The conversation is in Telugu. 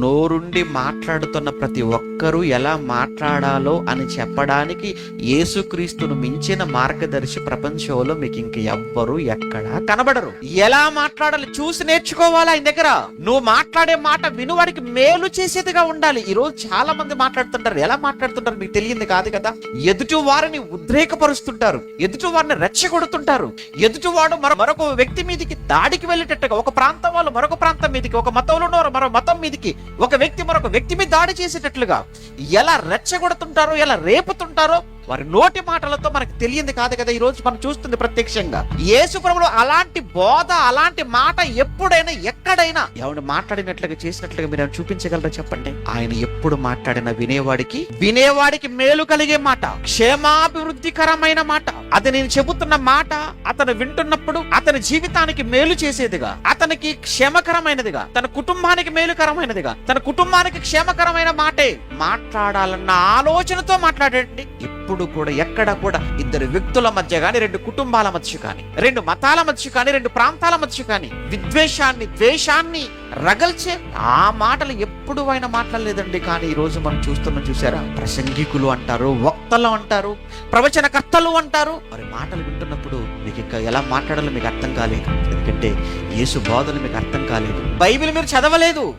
నోరుండి మాట్లాడుతున్న ప్రతి ఒక్కరూ ఎలా మాట్లాడాలో అని చెప్పడానికి యేసుక్రీస్తును మించిన మార్గదర్శి ప్రపంచంలో మీకు ఇంక ఎవ్వరు ఎక్కడా కనబడరు. ఎలా మాట్లాడాలి చూసి నేర్చుకోవాలి ఆయన దగ్గర? నువ్వు మాట్లాడే మాట వినువాడికి మేలు చేసేదిగా ఉండాలి. ఈ రోజు చాలా మంది మాట్లాడుతుంటారు. ఎలా మాట్లాడుతుంటారు మీకు తెలియంది కాదు కదా? ఎదుటి వారిని ఉద్రేకపరుస్తుంటారు. ఎదుటి వారిని రెచ్చగొడుతుంటారు. ఎదుటివాడు మరో మరొక వ్యక్తి మీదకి దాడికి వెళ్ళేటట్టుగా ఒక ప్రాంతం వాళ్ళు మరొక ప్రాంతం మీదకి ఒక మతంలో ఉన్నవారు మరో మతం మీదకి ఒక వ్యక్తి మరొక వ్యక్తి మీద దాడి చేసేటట్లుగా ఎలా రెచ్చగొడుతుంటారో ఎలా రేపుతుంటారో వారి నోటి మాటలతో మనకు తెలియంది కాదు కదా ఈ రోజు మనం చూస్తుంది ప్రత్యక్షంగా. యేసుప్రభులు అలాంటి బోధ అలాంటి మాట ఎప్పుడైనా ఎక్కడైనా ఎవరిని మాట్లాడినట్లుగా చేసినట్లుగా మీరు చూపించగలరా చెప్పండి? ఆయన ఎప్పుడు మాట్లాడిన వినేవాడికి వినేవాడికి మేలు కలిగే మాట క్షేమాభివృద్ధికరమైన మాట. అది నేను చెబుతున్న మాట అతను వింటున్నప్పుడు అతని జీవితానికి మేలు చేసేదిగా అతనికి క్షేమకరమైనదిగా తన కుటుంబానికి మేలుకరమైనదిగా తన కుటుంబానికి క్షేమకరమైన మాటే. మాట్లాడాలన్న ఆలోచనతో మాట్లాడండి. ఎప్పుడు కూడా ఎక్కడ కూడా ఇద్దరు వ్యక్తుల మధ్య కానీ రెండు కుటుంబాల మధ్య కానీ రెండు మతాల మధ్య కానీ రెండు ప్రాంతాల మధ్య కానీ విద్వేషాన్ని ద్వేషాన్ని రగల్చే ఆ మాటలు ఎప్పుడు ఆయన మాట్లాడలేదండి. కానీ ఈ రోజు మనం చూస్తున్నాం చూసారా? ప్రసంగికులు అంటారు వక్తలు అంటారు ప్రవచనకర్తలు అంటారు. మరి మాటలు వింటున్నప్పుడు మీకు ఇంకా ఎలా మాట్లాడాలో మీకు అర్థం కాలేదు. ఎందుకంటే యేసు బోధలు మీకు అర్థం కాలేదు. బైబిల్ మీరు చదవలేదు.